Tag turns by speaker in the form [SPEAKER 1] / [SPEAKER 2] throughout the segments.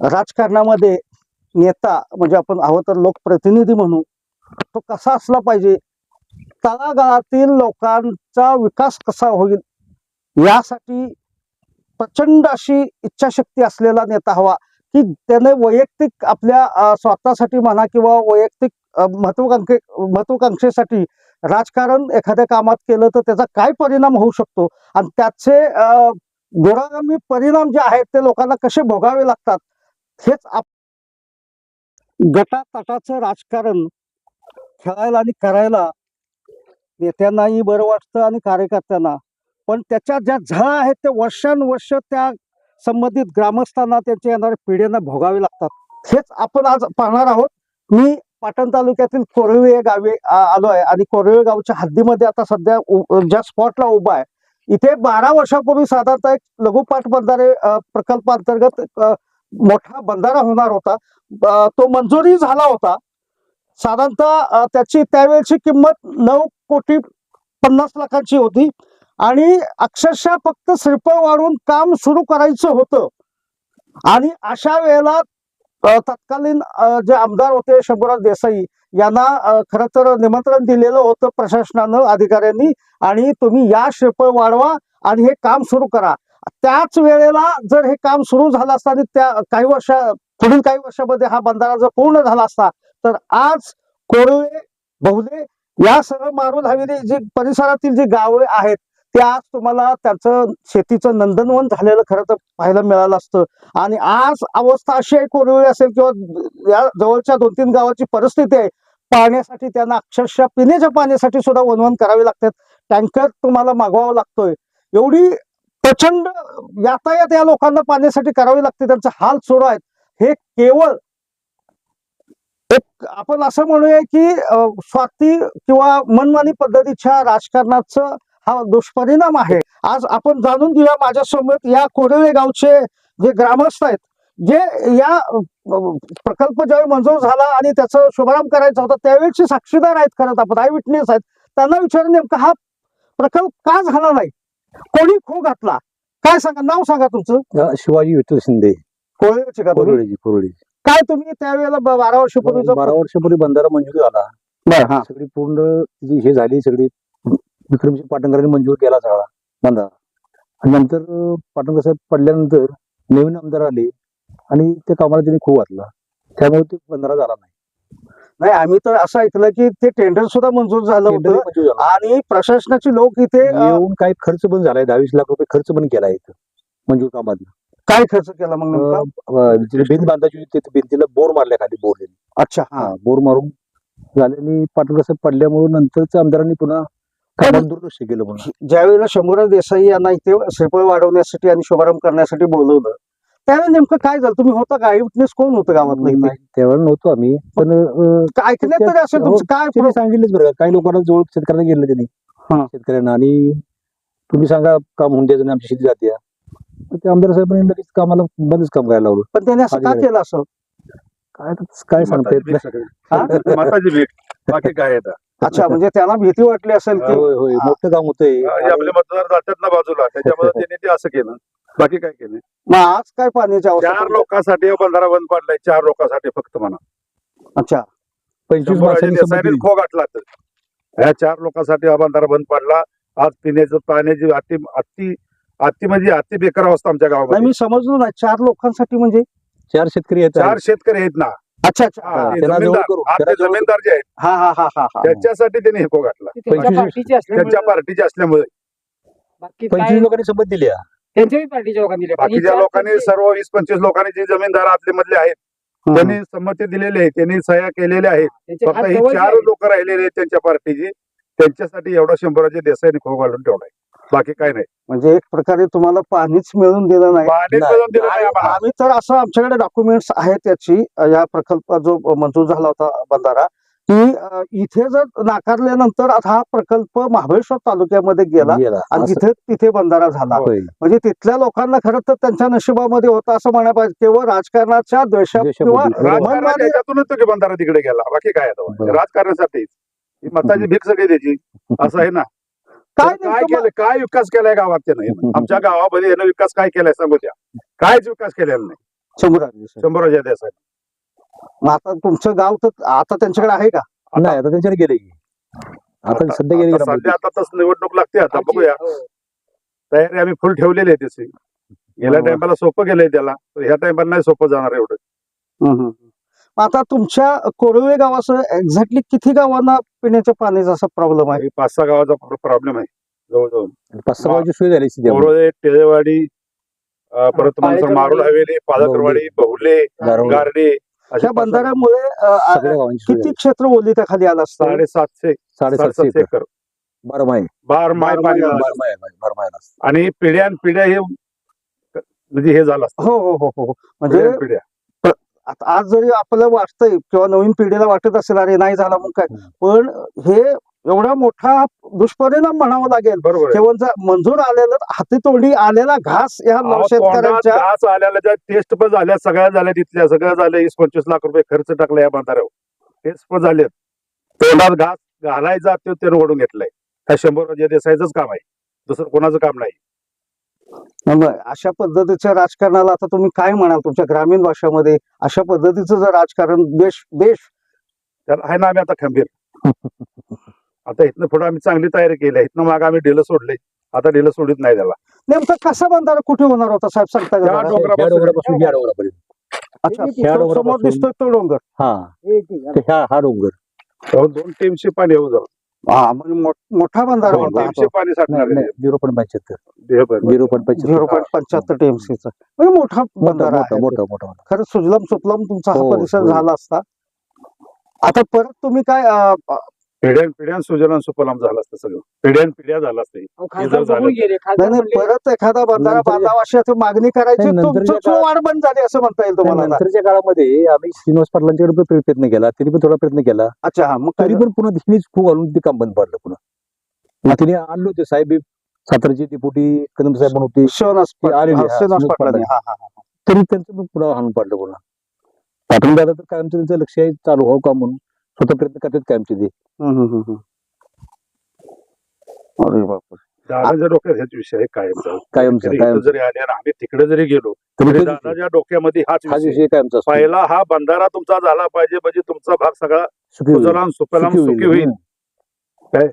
[SPEAKER 1] राजकारणामध्ये नेता म्हणजे आपण हवं तर लोकप्रतिनिधी म्हणू तो कसा असला पाहिजे? तळागाळातील लोकांचा विकास कसा होईल? यासाठी प्रचंड अशी इच्छाशक्ती असलेला नेता हवा की त्याने वैयक्तिक आपल्या अ, स्वतःसाठी म्हणा किंवा वैयक्तिक महत्वाकांक्षे महत्वाकांक्षेसाठी राजकारण एखाद्या कामात केलं तर त्याचा काय परिणाम होऊ शकतो? आणि त्याचे अ, दुरागामी परिणाम जे आहेत ते लोकांना कसे भोगावे लागतात? हेच आप गटातटाचं राजकारण खेळायला आणि करायला नेत्यांनाही बरं वाटतं आणि कार्यकर्त्यांना. पण त्याच्या ज्या झळा आहेत ते वर्षानुवर्ष त्या संबंधित ग्रामस्थांना त्यांच्या येणाऱ्या पिढ्यांना भोगावे लागतात. हेच आपण आज पाहणार आहोत. मी पाटण तालुक्यातील कोरवे या गावी आलो आहे आणि कोरवे गावच्या हद्दीमध्ये आता सध्या ज्या स्पॉटला उभा आहे. इथे बारा वर्षापूर्वी साधारणतः एक लघुपाट बंधारे प्रकल्पांतर्गत मोठा बंधारा होणार होता. तो मंजुरी झाला होता. साधारणतः त्याची त्यावेळची किंमत नऊ कोटी पन्नास लाखांची होती. आणि अक्षरशः फक्त श्रीफळ वाढून काम सुरू करायचं होतं. आणि अशा वेळेला तत्कालीन जे आमदार होते शंभूराज देसाई यांना खरं तर निमंत्रण दिलेलं होतं प्रशासनानं अधिकाऱ्यांनी. आणि तुम्ही या श्रीफळ वाढवा आणि हे काम सुरू करा. त्याच वेळेला जर हे काम सुरू झालं असतं आणि त्या काही वर्ष पुढील काही वर्षामध्ये हा बंधारा जर पूर्ण झाला असता तर आज कोरवे बहुले यासह मारून हवेली जी परिसरातील जी गावे आहेत ते आज तुम्हाला त्याचं शेतीचं नंदनवन झालेलं खरं तर पाहायला मिळालं असतं. आणि आज अवस्था अशी आहे कोरवे असेल किंवा या जवळच्या दोन तीन गावाची परिस्थिती आहे पाण्यासाठी त्यांना अक्षरशः पिण्याच्या पाण्यासाठी सुद्धा वनवन करावे लागतात टँकर तुम्हाला मागवावा लागतोय. एवढी प्रचंड यातायात या लोकांना पाण्यासाठी करावी लागते. त्यांचा हाल सुरू आहेत. हे केवळ एक आपण असं म्हणूया की स्वाती स्वार्थी किंवा मनमानी पद्धतीच्या राजकारणाचं हा दुष्परिणाम आहे. आज आपण जाणून घेऊया माझ्यासोबत या कोरवे गावचे जे ग्रामस्थ आहेत जे या प्रकल्प ज्यावेळी मंजूर झाला आणि त्याचा शुभारंभ करायचा होता त्यावेळेचे साक्षीदार आहेत खरं आपण आय विटनेस आहेत. त्यांना विचारून नेमका हा प्रकल्प का झाला नाही? कोणी खो घातला? काय सांगा नाव सांगा तुमचं.
[SPEAKER 2] शिवाजी विठ्ठल शिंदे.
[SPEAKER 1] कोळेचे का तुम्ही?
[SPEAKER 2] कोरोळीची कोरोळी
[SPEAKER 1] काय तुम्ही त्यावेळेला ब- बारा वर्षापूर्वीचं
[SPEAKER 2] बारा वर्षापूर्वी बंधारा मंजूर झाला.
[SPEAKER 1] बरं, हा.
[SPEAKER 2] सगळी पूर्ण जी हे झाली सगळी विक्रमसिंग पाटणकरांनी मंजूर केला सगळा बंधारा. आणि नंतर अ, पाटणकर साहेब पडल्यानंतर नवीन आमदार आले आणि त्या कामाला त्यांनी खूप वाचला त्यामुळे ते बंधारा झाला नाही.
[SPEAKER 1] नाही आम्ही तर असं ऐकलं की ते टेंडर सुद्धा मंजूर झालं होतं आणि प्रशासनाचे लोक इथे
[SPEAKER 2] येऊन काही खर्च पण झालाय दहावीस लाख रुपये खर्च पण केला इथं मंजूर कामात
[SPEAKER 1] काय खर्च केला मग
[SPEAKER 2] भिंत बांधायची भिंतीला बोर मारल्या खाली बोर
[SPEAKER 1] अच्छा हा.
[SPEAKER 2] बोर मारून झाल्याने पाटणकर साहेब पडल्यामुळे नंतरच आमदारांनी पुन्हा दुर्लक्ष केलं म्हणून.
[SPEAKER 1] ज्यावेळेला शंभूराज देसाई यांना इथे श्रीफळ वाढवण्यासाठी आणि शुभारंभ करण्यासाठी बोलवलं त्यावेळी नेमकं काय झालं? तुम्ही होता का? विटनेस कोण होतं गावातलं इथे?
[SPEAKER 2] नाही, त्यावेळेला नव्हतो आम्ही. पण अं,
[SPEAKER 1] काय ऐकण्यात तरी असेल तुमचं? काय
[SPEAKER 2] त्यांनी सांगितलंच बरं का, काही लोकांना जवळ शेतकऱ्यांना गेलं त्यांनी
[SPEAKER 1] हा.
[SPEAKER 2] शेतकऱ्यांना. आणि तुम्ही सांगा काम होऊन द्यायचं नाही आमची शेती जाते. तर ते आमदार साहेबांनी लगेच कामाला बंदच काम करायला लावलं.
[SPEAKER 1] पण त्याने असं का. केलं असं?
[SPEAKER 2] काय काय सांगता येत नाही.
[SPEAKER 1] हा?
[SPEAKER 3] भेट. बाकी काय आहे आता?
[SPEAKER 1] अच्छा म्हणजे त्यांना भीती वाटली असेल की
[SPEAKER 2] होय होय मोठं काम होतंय.
[SPEAKER 3] हे आपले मतदार जातात ना बाजूला त्याच्यामुळे त्यांनी ते असं केलं. बाकी काय केलं?
[SPEAKER 1] मग आज काय पाण्याची अवस्था
[SPEAKER 3] चार? लोकांसाठी हा बंधारा बंद पडलाय चार लोकांसाठी फक्त म्हणा.
[SPEAKER 1] अच्छा.
[SPEAKER 2] पंचवीस
[SPEAKER 3] शंभराच्या
[SPEAKER 2] माणसांनी संमती
[SPEAKER 3] देसाईने
[SPEAKER 2] दिली.
[SPEAKER 3] खो घातला तर. ह्या चार लोकांसाठी हा बंधारा बंद पडला. आज पिण्याचं पाण्याची अति अति अति म्हणजे अति बेकार अवस्था आमच्या
[SPEAKER 1] नाही
[SPEAKER 3] गावामध्ये.
[SPEAKER 1] मी समजलो ना चार लोकांसाठी म्हणजे?
[SPEAKER 2] चार शेतकरी आहेत.
[SPEAKER 3] चार शेतकरी आहेत ना.
[SPEAKER 1] अच्छा अच्छा.
[SPEAKER 3] ते
[SPEAKER 2] त्यांना जवळ
[SPEAKER 3] जमीनदार
[SPEAKER 2] करू,
[SPEAKER 3] हा,
[SPEAKER 2] जवळ
[SPEAKER 3] जमीनदार जे आहेत
[SPEAKER 1] हा हा हा हा हा.
[SPEAKER 3] त्याच्यासाठी त्यांनी हे खो घातला.
[SPEAKER 4] त्यांच्या
[SPEAKER 2] पंचवीस-
[SPEAKER 4] पार्टीचे असल्यामुळे
[SPEAKER 3] त्यांच्या पार्टीचे असल्यामुळे.
[SPEAKER 4] बाकी काय
[SPEAKER 2] पंचवीस लोकांनी संमत दिली.
[SPEAKER 4] त्यांच्याही पार्टीच्या लोकांनी दिले. पण
[SPEAKER 3] बाकीच्या लोकांनी
[SPEAKER 4] त्यांची-
[SPEAKER 3] सर्व वीस पंचवीस लोकांनी जे जमीनदार आपले मधले आहेत त्यांनी संमती दिलेली आहे त्यांनी सह्या केलेल्या आहेत.
[SPEAKER 4] त्यांचे
[SPEAKER 3] फक्त
[SPEAKER 4] हात
[SPEAKER 3] ही
[SPEAKER 4] जवळचे
[SPEAKER 3] चार
[SPEAKER 4] आहेत.
[SPEAKER 3] लोक राहिलेले आहेत त्यांच्या पार्टीची. त्यांच्यासाठी एवढा शंभराचे देसाईने खो घालून ठेवलाय. बाकी काय नाही
[SPEAKER 1] म्हणजे एक प्रकारे तुम्हाला पाणीच मिळून दिलं नाही
[SPEAKER 3] पाणी
[SPEAKER 2] नाही.
[SPEAKER 3] मिळून दिलं नाही
[SPEAKER 1] आणि
[SPEAKER 3] आम्हाला.
[SPEAKER 1] आम्ही तर असं आमच्याकडे डॉक्युमेंट्स आहेत त्याची अ, या प्रकल्प जो मंजूर झाला होता बंधारा की अ, इथे जर नाकारल्यानंतर आता हा प्रकल्प महाबळेश्वर तालुक्यामध्ये गेला
[SPEAKER 2] गेला.
[SPEAKER 1] आणि
[SPEAKER 2] असं-
[SPEAKER 1] तिथे तिथे बंधारा झाला
[SPEAKER 2] होय.
[SPEAKER 1] म्हणजे तिथल्या लोकांना खरं तर त्यांच्या नशिबामध्ये होतं असं म्हणायला पाहिजे केवळ राजकारणाच्या द्वेषा
[SPEAKER 2] द्वेषापोटी.
[SPEAKER 1] किंवा
[SPEAKER 2] बरोबर.
[SPEAKER 3] राजकारणाच्या
[SPEAKER 1] मनमानी-
[SPEAKER 3] ह्याच्यातूनच तो की बंधारा तिकडे गेला बाकी काय
[SPEAKER 2] बरोबर.
[SPEAKER 3] तेव्हा? राजकारणासाठीच ही मताची भीक सगळी त्याची असं आहे ना
[SPEAKER 1] काय
[SPEAKER 3] काय केलं? काय विकास केलाय गावात त्यानं आमच्या गावामध्ये यानं विकास काय केलाय सांगू द्या. कायच विकास केलेला नाही.
[SPEAKER 1] शंभूराजे देसाई.
[SPEAKER 3] शंभराजा देसाई
[SPEAKER 1] आता तुमचं गाव तर आता त्यांच्याकडे आहे का?
[SPEAKER 2] नाही आता त्यांच्याकडे गेले की. आता सध्या गेले
[SPEAKER 3] आता सध्या आता तस निवडणूक लागते आता बघूया.
[SPEAKER 4] हो.
[SPEAKER 3] तयारी आम्ही फुल ठेवलेली आहे त्याची. गेल्या
[SPEAKER 1] हो.
[SPEAKER 3] टायमाला सोपं गेलंय त्याला. तर ह्या टायमाला नाही सोपं जाणार एवढं.
[SPEAKER 1] हम्म, हम्म. आता तुमच्या कोरवे गावासह एक्झॅक्टली किती गावांना पिण्याच्या पाण्याचा असा प्रॉब्लेम आहे?
[SPEAKER 3] हे पाच सहा गावाचा प्रॉब्लेम आहे जवळजवळ.
[SPEAKER 2] पाच सहा गावाची सोय झाली
[SPEAKER 3] टेळेवाडी अं, परत माणसं मारुल हवेली पालकरवाडी बहुले. गारडे अशा
[SPEAKER 1] त्या बंधाऱ्यामुळे अ, अ,
[SPEAKER 2] सगळ्या गावांची सोय
[SPEAKER 1] किती
[SPEAKER 2] झाली.
[SPEAKER 1] क्षेत्र ओलीच्या खाली आलं असतं?
[SPEAKER 3] साडेसातशे
[SPEAKER 2] साडेसातशे
[SPEAKER 3] साडेसातशे
[SPEAKER 2] एकर.
[SPEAKER 3] एकर.
[SPEAKER 2] बारा माय
[SPEAKER 3] पाणी झालं. आणि पिढ्यान पिढ्या हे म्हणजे हे झालं असतं.
[SPEAKER 1] हो हो हो हो म्हणजे
[SPEAKER 3] पिढ्या.
[SPEAKER 1] आता आज जरी आपल्याला वाटतंय किंवा नवीन पिढीला वाटत असेल अरे नाही झाला मग काय. पण हे एवढा मोठा दुष्परिणाम म्हणावा लागेल.
[SPEAKER 3] बरोबर
[SPEAKER 1] मंजूर आलेलं हातीतोंडी आलेला घास या शेतकऱ्यांच्या
[SPEAKER 3] घास आलेल्या ज्या टेस्ट पण झाल्या सगळ्या झाल्या तिथल्या सगळं झालं वीस पंचवीस लाख रुपये खर्च टाकला या बांधाऱ्यावर. टेस्ट पण झाले तोंडात घास घालायचा ते ओढून घेतलंय. ह्या शंभर देसायचंच काम आहे. दुसरं कोणाचं काम नाही.
[SPEAKER 1] अशा पद्धतीच्या राजकारणाला आता तुम्ही काय म्हणाल तुमच्या ग्रामीण भाषेमध्ये? अशा पद्धतीचं जर राजकारण देश देश
[SPEAKER 3] त्याला आहे ना आम्ही आता खंबीर. आता इथनं पुढे आम्ही चांगली तयारी केली इथनं माग आम्ही ढिलं सोडले. आता ढिलं सोडित नाही त्याला.
[SPEAKER 1] नेमकं कसा बंधारा कुठे होणार होता साहेब? सांगता का
[SPEAKER 3] त्या
[SPEAKER 1] जरा?
[SPEAKER 3] डोंगरापासून-
[SPEAKER 2] ह्या डोंगरापासून ह्या डोंगरापर्यंत.
[SPEAKER 1] अच्छा
[SPEAKER 2] ह्या
[SPEAKER 1] समोर
[SPEAKER 2] डोंगरापासून-
[SPEAKER 1] दिसतोय तो डोंगर.
[SPEAKER 2] हा.
[SPEAKER 4] हे
[SPEAKER 2] ह्या हा डोंगर.
[SPEAKER 3] दोन टीमशी पाणी येऊ जाऊ.
[SPEAKER 1] हा म्हणजे मो- मोठा बंधारा
[SPEAKER 3] दोन
[SPEAKER 1] होता
[SPEAKER 3] पाणी साठणार आहे.
[SPEAKER 2] झिरो पॉईंट पंच्याहत्तर.
[SPEAKER 3] हे.
[SPEAKER 2] झिरो पॉईंट
[SPEAKER 1] झिरो
[SPEAKER 2] पंच्याहत्तर
[SPEAKER 1] पॉईंट पंच्याहत्तर टीएमसीचा म्हणजे मोठा
[SPEAKER 2] मोठा
[SPEAKER 1] बंधारा
[SPEAKER 2] मोठा
[SPEAKER 1] आहे
[SPEAKER 2] मोठा मोठा
[SPEAKER 1] खरं सुजलाम सुफलाम तुमचा हा
[SPEAKER 2] हो,
[SPEAKER 1] परिसर
[SPEAKER 2] हो.
[SPEAKER 1] झाला असता. आता परत तुम्ही काय अं,
[SPEAKER 3] पिढ्यान पिढ्यान सुजलाम सुफलाम झालं असतं सगळं पिढ्यान पिढ्या झालं असतं हे. झालं.
[SPEAKER 1] नाही नाही परत एखादा बंधारा
[SPEAKER 2] नंतर-
[SPEAKER 1] बांधावा अशी आता मागणी करायची
[SPEAKER 2] नाही, नंतरच्या
[SPEAKER 1] तुमचं
[SPEAKER 2] काळात-
[SPEAKER 1] वाढ बंद झाली असं म्हणता येईल तुम्हाला आता.
[SPEAKER 2] नंतरच्या काळामध्ये आम्ही श्रीनिवास पाटलांच्याकडे पण प्र- प्रयत्न केला त्यांनी पण थोडा प्रयत्न केला
[SPEAKER 1] अच्छा हा मग काय
[SPEAKER 2] तरी पण पुन्हा तिनेच खूप घालून ते काम बंद पडलं पुन्हा मग तिने आणले होते साहेब सातारचे डेपुटी कदम साहेब म्हणून होते
[SPEAKER 1] शिवनास
[SPEAKER 2] ते आलेले,
[SPEAKER 1] हा,
[SPEAKER 2] हा,
[SPEAKER 1] शिवनास
[SPEAKER 2] शिवनास
[SPEAKER 1] पाटलांनी.
[SPEAKER 2] पाटलांनी.
[SPEAKER 1] हा, हा, हा.
[SPEAKER 2] तरी त्यांचं पण पुन्हा हाणून पडलं पुन्हा पाठवून दादा तर कायमचं त्यांचं लक्ष आहे चालू व्हावं का म्हणून स्वतः प्रयत्न करतात ते
[SPEAKER 1] हम्म, हम्म, हम्म. अरे बापरे.
[SPEAKER 3] दादाच्या डोक्यात हेच विषय आहे कायमचा
[SPEAKER 2] कायमचं
[SPEAKER 3] कधी
[SPEAKER 2] कायम
[SPEAKER 3] इथं जरी आले आणि आम्ही तिकडे जरी गेलो
[SPEAKER 2] तरी
[SPEAKER 3] तरी
[SPEAKER 2] तो
[SPEAKER 3] दादाच्या डोक्यामध्ये हाच
[SPEAKER 2] हाच
[SPEAKER 3] विषय
[SPEAKER 2] विषय कायमचा असतो.
[SPEAKER 3] पहिला हा बंधारा तुमचा झाला पाहिजे म्हणजे तुमचा भाग सगळा
[SPEAKER 2] सुखी होईल.
[SPEAKER 3] सुजलाम सुफलाम
[SPEAKER 2] सुखी
[SPEAKER 3] सुखी होईल
[SPEAKER 2] हम्म.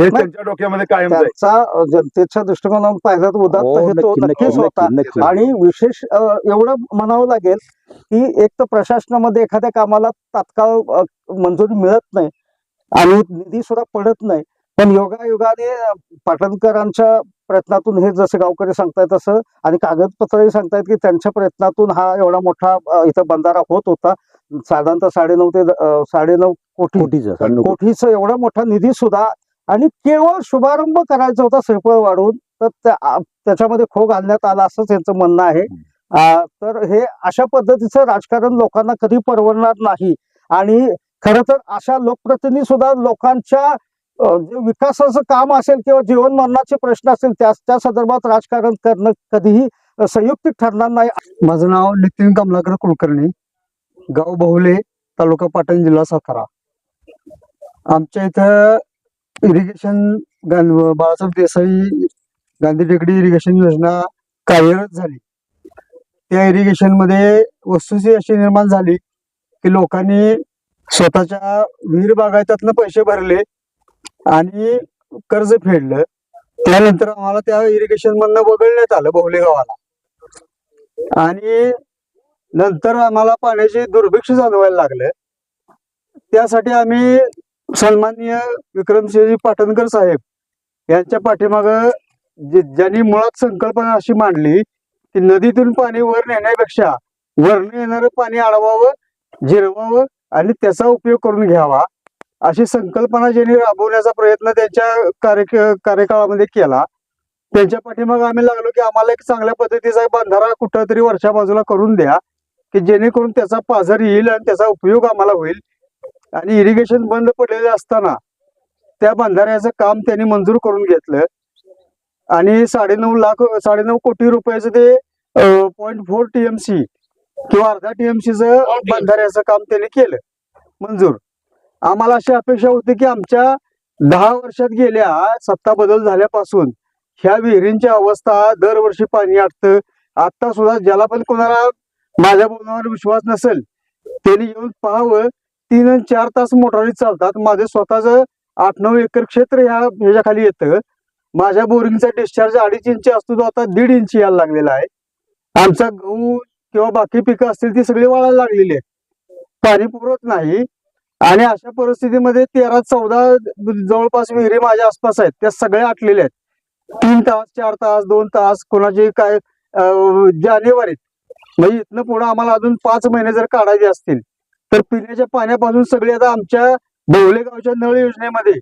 [SPEAKER 3] हे त्यांच्या डोक्यामध्ये कायम
[SPEAKER 1] त्यांचा जनतेच्या दृष्टिकोनातून पाहिला तर उदात्त
[SPEAKER 2] हो,
[SPEAKER 1] तो
[SPEAKER 2] नक्की, नक्की,
[SPEAKER 1] नक्कीच होता
[SPEAKER 2] नक्की.
[SPEAKER 1] आणि विशेष अ, एवढं म्हणावं लागेल की एक तर प्रशासनामध्ये एखाद्या कामाला तात्काळ अ, मंजुरी मिळत नाही आणि निधी सुद्धा पडत नाही पण योगायोगाने अ, पाटणकरांच्या प्रयत्नातून हे जसं गावकरी सांगतायत तसं आणि कागदपत्रही सांगतायत की त्यांच्या प्रयत्नातून हा एवढा मोठा अ, इथं बंधारा होत होता साधारणतः साडेनऊ ते अ, साडेनऊ कोटी
[SPEAKER 2] कोटीचं, साडेनऊ कोटी.
[SPEAKER 1] कोटीचा एवढा मोठा निधी सुद्धा आणि केवळ शुभारंभ करायचा होता सैफळ वाढवून तर त्याच्यामध्ये खो घालण्यात आला असंच यांचं म्हणणं आहे. आ, तर हे अशा पद्धतीचं राजकारण लोकांना कधी परवडणार नाही. आणि खरं तर अशा लोकप्रतिनिधी सुद्धा लोकांच्या विकासाचं काम असेल किंवा जीवन मरणाचे प्रश्न असतील त्या त्या संदर्भात राजकारण करणं कधीही अ, संयुक्तिक ठरणार नाही.
[SPEAKER 5] माझं नाव नितीन कमलाकर कुलकर्णी गाव बहुले तालुका पाटण जिल्हा सातारा. आमच्या इथं इरिगेशन बाळासाहेब देसाई गांधी टेकडी इरिगेशन योजना कार्यरत झाली. त्या इरिगेशनमध्ये वस्तुस्थिती अशी निर्माण झाली की लोकांनी स्वतःच्या विहीर बागायतातनं पैसे भरले आणि कर्ज फेडलं. त्यानंतर आम्हाला त्या इरिगेशन मधनं वगळण्यात आलं बहुले गावाला. आणि नंतर आम्हाला पाण्याचे दुर्भिक्ष जाणवायला लागलं. त्यासाठी आम्ही सन्माननीय विक्रमसिंहजी पाटणकर साहेब यांच्या पाठीमाग ज्यांनी मुळात संकल्पना अशी मांडली की नदीतून पाणी वर नेण्यापेक्षा वरनं येणारं पाणी अडवावं जिरवावं आणि त्याचा उपयोग करून घ्यावा अशी संकल्पना ज्यांनी राबवण्याचा प्रयत्न त्यांच्या कार्य कार्यकाळामध्ये केला. त्यांच्या पाठीमाग आम्ही लागलो की आम्हाला एक चांगल्या पद्धतीचा बंधारा कुठं तरी वरच्या बाजूला करून द्या की जेणेकरून त्याचा पाझर येईल आणि त्याचा उपयोग आम्हाला होईल. आणि इरिगेशन बंद पडलेले असताना त्या बंधाऱ्याचं काम त्यांनी मंजूर करून घेतलं. आणि साडेनऊ लाख साडेनऊ कोटी रुपयाचं ते पॉईंट फोर टीएमसी किंवा अर्धा टीएमसीचं बंधाऱ्याचं काम त्यांनी केलं मंजूर. आम्हाला अशी अपेक्षा होती की आमच्या दहा वर्षात गेल्या सत्ता बदल झाल्यापासून ह्या विहिरींची अवस्था दरवर्षी पाणी आटतं. आता सुद्धा ज्याला पण कोणाला
[SPEAKER 1] माझ्या बोलण्यावर विश्वास नसेल त्यांनी येऊन पाहावं तीन आणि चार तास मोटारी चालतात. माझं स्वतःच आठ नऊ एकर क्षेत्र ह्या ह्याच्या खाली येतं. माझ्या बोरिंगचा डिस्चार्ज अडीच इंची असतो तो आता दीड इंची यायला लागलेला आहे. आमचा गहू किंवा बाकी पिकं असतील ती सगळी वाळायला लागलेली आहेत. पाणी पुरत नाही. आणि अशा परिस्थितीमध्ये तेरा चौदा जवळपास विहिरी माझ्या आसपास आहेत. त्या सगळ्या आटलेल्या आहेत. तीन तास चार तास दोन तास कोणाचे काय जानेवारीत. म्हणजे इथनं पुढे आम्हाला अजून पाच महिने जर काढायचे असतील तर पिण्याच्या पाण्यापासून सगळे आता आमच्या बहुले गावच्या नळ योजनेमध्ये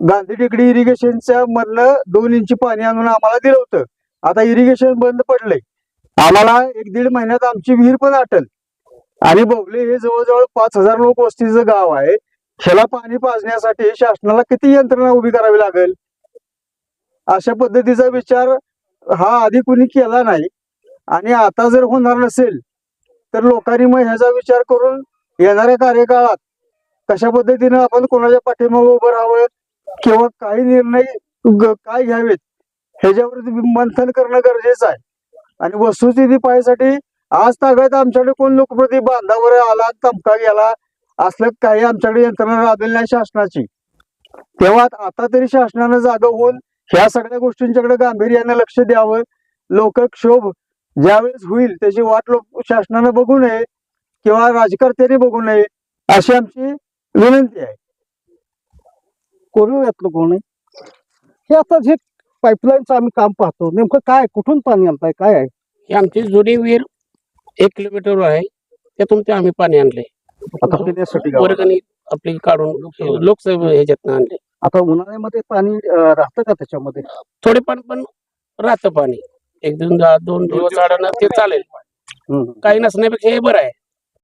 [SPEAKER 1] गांधी टेकडी इरिगेशनच्या मधलं दोन इंची पाणी आणून आम्हाला दिलं होतं. आता इरिगेशन बंद पडलंय. आम्हाला एक दीड महिन्यात आमची विहीर पण आटल. आणि बवले हे जवळजवळ पाच हजार लोक वस्तीचं गाव आहे. ह्याला पाणी पाजण्यासाठी शासनाला किती यंत्रणा उभी करावी लागेल? अशा पद्धतीचा विचार हा आधी कुणी केला नाही. आणि आता जर होणार नसेल तर लोकांनी मग ह्याचा विचार करून येणाऱ्या कार्यकाळात कशा पद्धतीनं आपण कोणाच्या पाठीमागे उभं राहावं किंवा काही निर्णय काय घ्यावेत ह्याच्यावर मंथन करणं गरजेचं आहे. आणि वस्तुस्थिती पाहायसाठी आज तागायत आमच्याकडे कोण लोकप्रती बांधावर आला तमका गेला असलं काही आमच्याकडे यंत्रणा राबलेली नाही शासनाची. तेव्हा आता तरी शासनानं जागा होऊन ह्या सगळ्या गोष्टींच्याकडे गांभीर्यानं लक्ष द्यावं. लोकक्षोभ ज्यावेळेस होईल त्याची वाट लोक शासनानं बघू नये. किंवा राजकर्त्यांनी बघू नये अशी आमची विनंती आहे.
[SPEAKER 6] कोण आहे हे आता जे पाईपलाईनचं आम्ही काम पाहतो नेमकं काय कुठून पाणी आणताय काय आहे?
[SPEAKER 7] ही आमची जुनी विहीर एक किलोमीटर आहे त्यातून ते आम्ही पाणी आणले.
[SPEAKER 6] आता पिण्यासाठी गावाला.
[SPEAKER 7] वर्गणी आपली काढून लोकसभा ह्याच्यातनं आणले.
[SPEAKER 6] आता उन्हाळ्यामध्ये पाणी अं, राहतं का त्याच्यामध्ये?
[SPEAKER 7] थोडे पण पण राहतं पाणी. एक दोन दोन दिवस आडनं ते चालेल.
[SPEAKER 6] हम्म.
[SPEAKER 7] काही नसण्यापेक्षा हे बरं आहे.